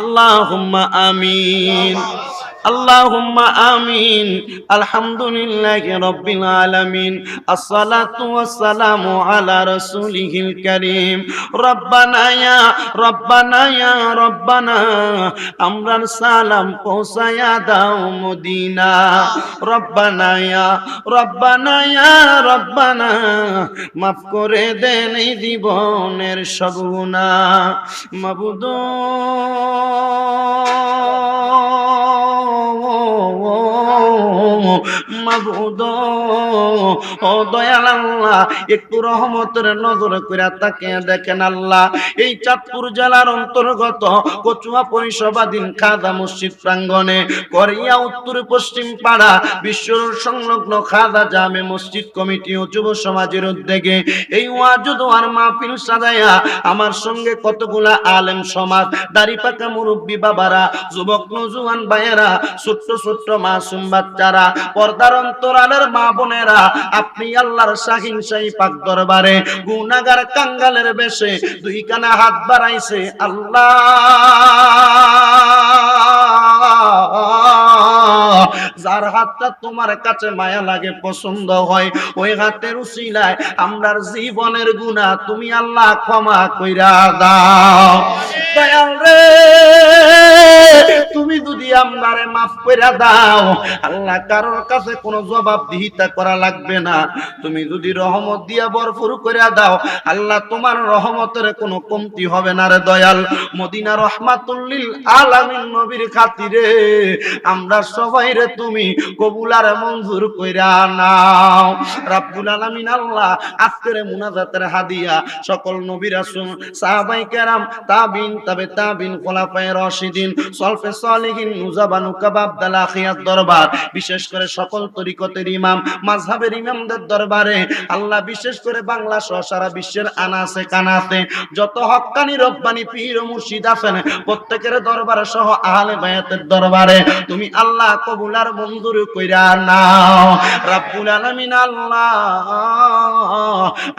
আল্লাহুম্মা আমিন। আল্লাহুম্মা আমিন, আলহামদুলিল্লাহ রব্বিল আলামিন, আসসালাতু ওয়াসসালামু আলা রাসূলিহিল কারীম, রব্বানা ইয়া রব্বানা ইয়া, রব্বানা আমরার সালাম পৌঁছায়া দাও মদিনা, রব্বানা ইয়া রব্বানা ইয়া, রব্বানা maaf করে দেন এই জীবনের সব গুনাহ মাবুদু মসজিদ সংলগ্ন খাদা জামে মসজিদ কমিটি ও যুব সমাজের উদ্যোগে এই ওয়াজুদ আর মাহফিল সাজাইয়া আমার সঙ্গে কতগুলা আলেম সমাজ, দাড়ি পাকা মুরব্বী বাবারা, যুবক নজুয়ান ভাইয়েরা, ছোট্ট ছোট্ট মাসুম বাচ্চারা অন্তরালের মা বোনেরা, আপনি আল্লাহর শাহিন শাহী পাক দরবারে গুনাগার কাঙ্গালের বেশে দুই কানা হাত বাড়াইছে আল্লাহ। যার হাতটা তোমার কাছে মায়া লাগে, পছন্দ হয়, ওই হাতের উসিলায় আমরার জীবনের গুণা তুমি আল্লাহ ক্ষমা কইরা দাও। তুমি যদি আমরারে মাফ দাও, আল্লাহ কারোর কাছে করা লাগবে না। তুমি যদি রহমত দিয়া দাও, আল্লাহ তোমার রহমতের কোনো কমতি হবে না রে দয়াল। মদিনা রহমাতুল্লিল আলামিন নবীর খাতিরে আমরা সবাই রে তুমি কবুল আর মঞ্জুর কইরা নাও। রাব্বুল আলামিন আল্লাহ আজকের মুনাজাতের হাদিয়া সকল নবী রাসূল সাহাবায়ে কেরাম, তাবিন তবে তাবিন খোলাফায়ে রাশিদিন, সলফে নুজাবানু কাবাব দরবার। বিশেষ করে সকল তরিকতের ইমাম, মাযহাবের ইমামদের দরবারে আল্লাহ বিশেষ করে বাংলা সহ সারা বিশ্বের আনাসে কানাতে যত হক্কানি রব্বানি, পীর মুর্শিদ আছেন প্রত্যেকের দরবারে সহ আহলে বায়াতের দরবারে তুমি আল্লাহ কবুল আর মঞ্জুর কইরা নাও। রাব্বুল আলামিন আল্লাহ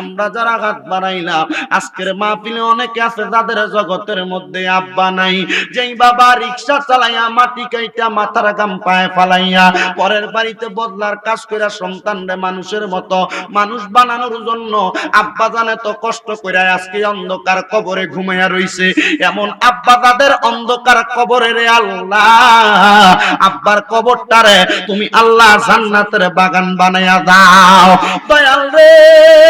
আমরা যারা হাত বাড়াইলাম, আজকের মাহফিলে অনেকে আছে যাদের জগতের মধ্যে আব্বা নাই। যেই বাবা রিকশা চালাইয়া মাটি কাইটা মাথার গাম পায়ে ফালাইয়া পরের বাড়িতে বদলার কাজ কইরা সন্তানরে মানুষের মতো মানুষ বানানোর জন্য আব্বা জানে তো কষ্ট কইরা আজকে অন্ধকার কবরে ঘুমাইয়া রইছে। এমন আব্বা তাদের অন্ধকার কবরে রে আল্লাহ, আব্বার কবরটারে তুমি আল্লাহ জান্নাতের বাগান বানাইয়া দাও। দয়াল রে।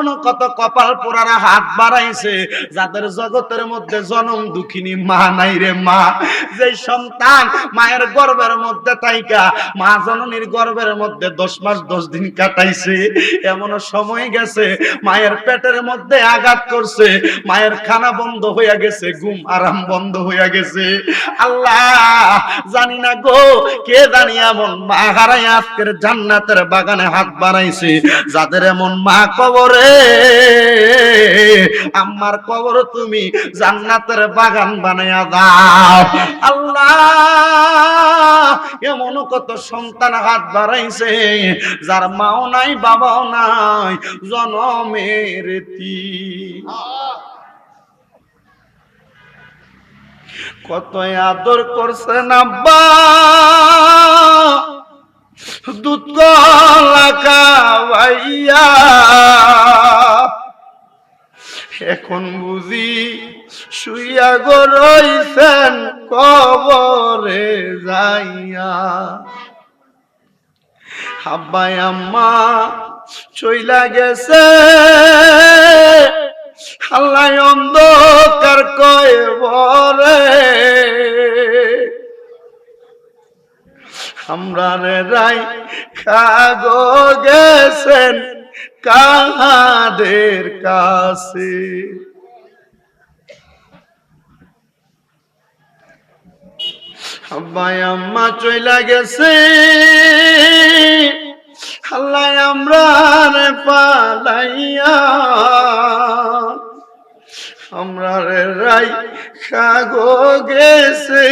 এমন কত কপাল পোড়ারা হাত বাড়াইছে, যাদের জগতের মধ্যে জনম দুঃখিনী মা নাই রে মা। যে সন্তান মায়ের গর্ভের মধ্যে তাইকা, মা জননীর গর্ভের মধ্যে দশ মাস দশ দিন কাটাইছে। এমন সময় গেছে, মায়ের পেটের মধ্যে আঘাত করছে, মায়ের খানা বন্ধ হইয়া গেছে, ঘুম আরাম বন্ধ হইয়া গেছে। আল্লাহ, জানি না গো, কে জানি এমন মা হারাই আজকের জান্নাতের বাগানে হাত বাড়াইছে, যাদের এমন মা কবরে আমার কবর তুমি জান্নাতের বাগান বানাইয়া দাও। আল্লাহ, এমন কত সন্তান হাত বাড়াইছে, যার মাও নাই, বাবাও নাই, জনমের তি কত আদর করছেন আব্বা। খাওয়াইয়া এখন বুঝি শুইয়া গো রইছেন কবরে যাইয়া। আব্বাই আম্মা চইলা গেছে। আল্লাহ অন্ধকার আমরা রে রাই খাগো গেছেন কাহাদের কাছে। আব্বাই আম্মা চইলা গেছে, আল্লাহ আমরা পালাইয়া। আমরা রে রাই খাগো গেছে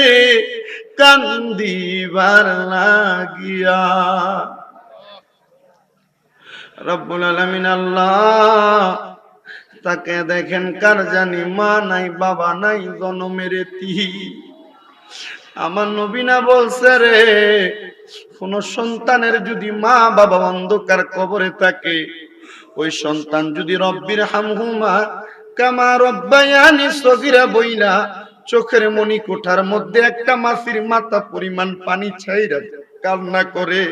কান্দিবার লাগিয়া। রব্বুল আলামিন আল্লাহ, তাকে দেখেন কার জানি মা নাই, বাবা নাই, জনমের তি আমার নবীনা বলছে রে, কোন সন্তানের যদি মা বাবা অন্ধকার কবরে থাকে, ওই সন্তান যদি রব্বির হামহুমা, কামা রব্বায়ানি সগিরা বইলা চোখের মনি কোঠার মধ্যে একটা মাসির মাথা পরিমাণ পানি ছাইরা কান্না করে।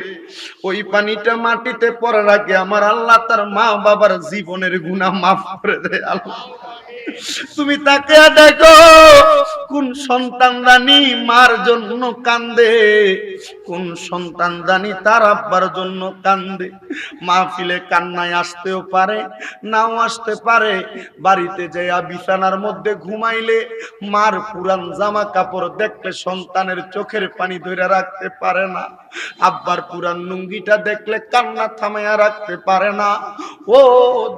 ওই পানিটা মাটিতে পড়ার আগে আমার আল্লাহ তার মা বাবার জীবনের গুণা মাফ করে দেয়। আল্লাহ। তুমি তাকে দেখো, কোন সন্তান রানী মার জন্য কান্দে, কোন সন্তান রানী তার আব্বার জন্য কান্দে। মাহফিলে কান্নায় আসতেও পারে, নাও আসতে পারে। বাড়িতে যাইয়া বিছানার মধ্যে ঘুমাইলে মার পুরান জামা কাপড় দেখলে সন্তানের চোখের পানি ধরে রাখতে পারে না। আব্বার পুরান লুঙ্গিটা দেখলে কান্না থামাইয়া রাখতে পারে না। ও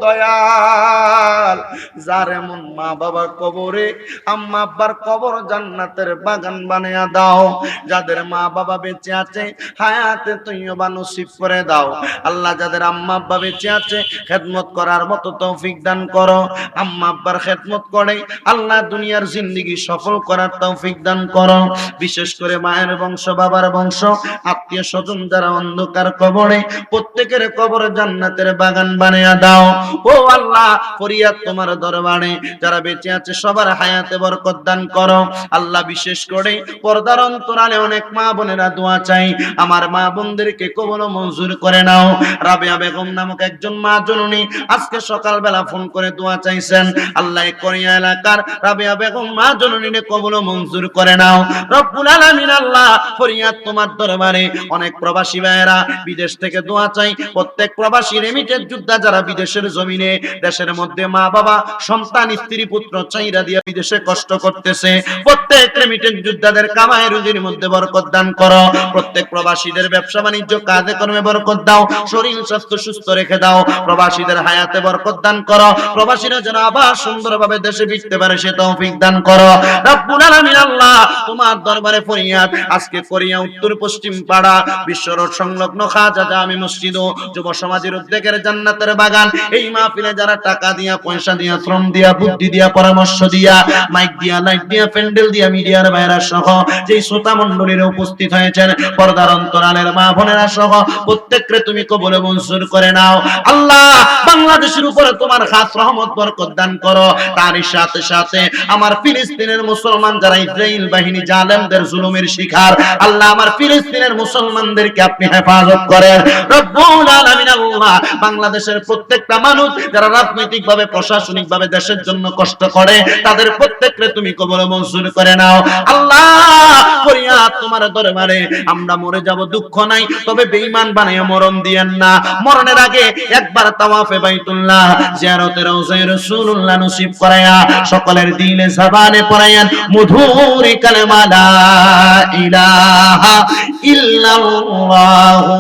দয়াল, যার এমন মা বাবা কবরে আম্মা আব্বার কবর জান্নাতের বাগান বানিয়ে দাও। যাদের মা বাবা বেঁচে আছে, হায়াতে তুইও বা নসিব করে দাও। আল্লাহ যাদের আম্মা আব্বা বেঁচে আছে, খেদমত করার মতো তৌফিক দান করো। আম্মা আব্বার খেদমত করে, আল্লাহ দুনিয়ার জিন্দিগি সফল করার তৌফিক দান করো। বিশেষ করে মায়ের বংশ, বাবার বংশ, আত্মীয় স্বজন যারা অন্ধকার কবরে, প্রত্যেকের কবরে জান্নাতের বাগান বানিয়ে দাও। ও আল্লাহ, ফরিয়াদ তোমার দরবারে। যারা বেঁচে আছে, সবার হায়াতে বরকত দান করো। আল্লাহ বিশেষ করে পর্দার অন্তরালে অনেক মা বোনেরা দোয়া চাই। আমার মা বোনদেরকে কবল মঞ্জুর করে নাও। রাবেয়া বেগম নামক একজন মা জননী আজকে সকালবেলা ফোন করে দোয়া চাইছেন। আল্লাহ করিয়া এলাকার রাবেয়া বেগম মা জননীরে কবল মঞ্জুর করে নাও। রব্বুল আলামিন আল্লাহ ফরিয়াদ তোমার দরবারে অনেক প্রবাসী ভাইয়েরা বিদেশ থেকে দোয়া চাই। প্রত্যেক প্রবাসী রেমিটেড যোদ্ধা যারা বিদেশের জমিনে, দেশের মধ্যে মা বাবা সন্তান স্ত্রী পুত্র চাইরা দিয়ে বিদেশে কষ্ট করতেছে। প্রত্যেক রেমিটেড যোদ্ধাদের কামাই রুজির মধ্যে বরকত দান করো। প্রত্যেক প্রবাসীদের ব্যবসা বাণিজ্য, কাজে কর্মে বরকত দাও। শরীর স্বাস্থ্য সুস্থ রেখে দাও। প্রবাসীদের হায়াতে বরকত দান করো। প্রবাসীরা যেন আবার সুন্দরভাবে দেশে ফিরতে পারে, সে তৌফিক দান করো। রব্বুল আলামিন আল্লাহ, তোমার দরবারে ফরিয়াদ। আজকে করিয়া উত্তর, পশ্চিম পাড়া, বিশ্ব রোড সংলগ্ন খাজা জামি মসজিদ যুব সমাজের উদ্যোগের জান্নাতের বাগান। এই মাহফিলে যারা টাকা দিয়া, পয়সা দিয়া, শ্রম দিয়া বুদ্ধি দিয়া, পরামর্শ দিয়া মাইক দিয়া লাইট দিয়া, প্যান্ডেল দিয়া, মিডিয়ার বাইরা সহ শ্রোতা উপস্থিত হয়েছেন, পর্দার অন্তরালের মা বোনেরা সহ, প্রত্যেককে তুমি কবলে মঞ্জুর করে নাও। আল্লাহ, বাংলাদেশের উপরে তোমার খাস রহমত, বরকত দান করো। সাথে সাথে আমার ফিলিস্তিনের মুসলমান যারা ইসরাইল বাহিনী জালেমদের জুলুমের শিকার, আল্লাহ আমার ফিলিস্তিনের মুসলমানদেরকে আপনি হেফাজত করেন। রব্বুল আলামিন, আল্লাহ, বাংলাদেশের প্রত্যেকটা মানুষ যারা রাজনৈতিক ভাবে প্রশাসনিক ভাবে দেশের জন্য কষ্ট করে, তাদের প্রত্যেককে তুমি কবল মঞ্জুর করে নাও। আল্লাহ, ফরিয়াদ তোমার দরবারে, আমরা মরে যাব, দুঃখ নাই, তবে বেঈমান বানায় মরণ দিয়েন না। মরণের আগে একবার তাওয়াফে বাইতুল্লাহ জিয়ারতে রওজায়ে রাসূলুল্লাহ নসিব করায়া সকলের দিলে জবানে পড়ায়ান মধুর কালেমা লা ইলাহা ইল্লাল্লাহু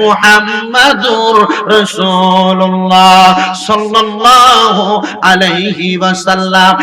মুহাম্মাদুর রাসূলুল্লাহ সাল্লাল্লাহু আলাইহি ওয়াসাল্লাম